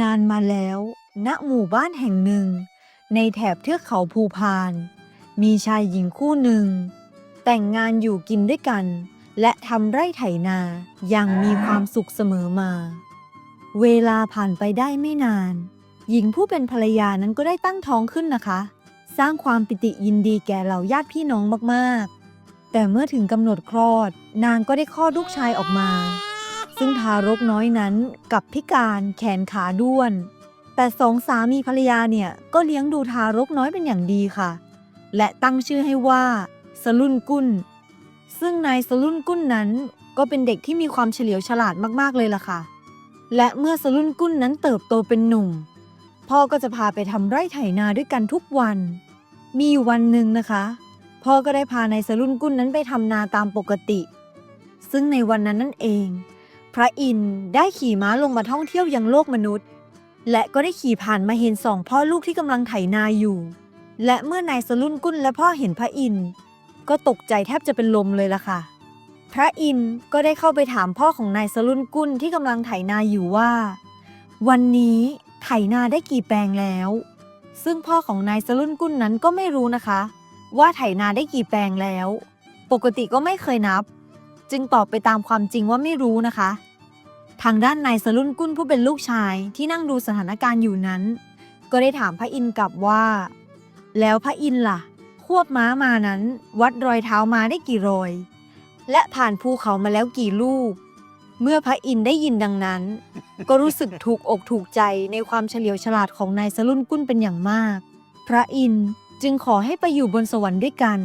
นานมาแล้ว ณ หมู่บ้านแห่งหนึ่ง ในแถบเทือกเขาภูพาน มีชายหญิงคู่หนึ่ง แต่งงานอยู่กินด้วยกัน และทำไร่ไถนาอย่างมีความสุขเสมอมา เวลาผ่านไปได้ไม่นาน หญิงผู้เป็นภรรยานั้นก็ได้ตั้งท้องขึ้นนะคะ สร้างความปิติยินดีแก่เหล่าญาติพี่น้องมากๆ แต่เมื่อถึงกำหนดคลอด นางก็ได้คลอดลูกชายออกมา ซึ่งทารกน้อยนั้นกับพิการแขนขาด้วน แต่สองสามีภรรยาเนี่ยก็เลี้ยงดูทารกน้อยเป็นอย่างดีค่ะ และตั้งชื่อให้ว่าสลุนกุลซึ่งนายสลุนกุลนั้นก็เป็นเด็กที่มีความเฉลียวฉลาดมากๆเลยล่ะค่ะ และเมื่อสลุนกุลนั้นเติบโตเป็นหนุ่ม พ่อก็จะพาไปทำไร่ไถนาด้วยกันทุกวัน มีอยู่วันหนึ่งนะคะ พ่อก็ได้พานายสลุนกุลนั้นไปทำนาตามปกติ ซึ่งในวันนั้นนั่นเอง พระอินทร์ได้ขี่ม้าลงมาท่องเที่ยวยังโลกมนุษย์ และก็ได้ขี่ผ่านมาเห็นสองพ่อลูกที่กำลังไถนาอยู่ และเมื่อนายสลุนกุลและพ่อเห็นพระอินทร์ก็ตกใจแทบจะเป็นลมเลยล่ะค่ะ พระอินทร์ก็ได้เข้าไปถามพ่อของนายสลุนกุลที่กำลังไถนาอยู่ว่า วันนี้ไถนาได้กี่แปลงแล้ว ซึ่งพ่อของนายสลุนกุลนั้นก็ไม่รู้นะคะ ว่าไถนาได้กี่แปลงแล้ว ปกติก็ไม่เคยนับ จึงตอบไปตามความจริงว่าไม่รู้นะคะ ทางด้านนายสลุนกุลผู้เป็นลูกชายที่นั่งดูสถานการณ์อยู่นั้น ก็ได้ถามพระอินทร์กลับว่า แล้วพระอินทร์ล่ะ ควบม้ามานั้น วัดรอยเท้ามาได้กี่รอย และผ่านภูเขามาแล้วกี่ลูก เมื่อพระอินทร์ได้ยินดังนั้น ก็รู้สึกถูกอกถูกใจในความเฉลียวฉลาดของนายสลุนกุลเป็นอย่างมาก พระอินทร์จึงขอให้ไปอยู่บนสวรรค์ด้วยกัน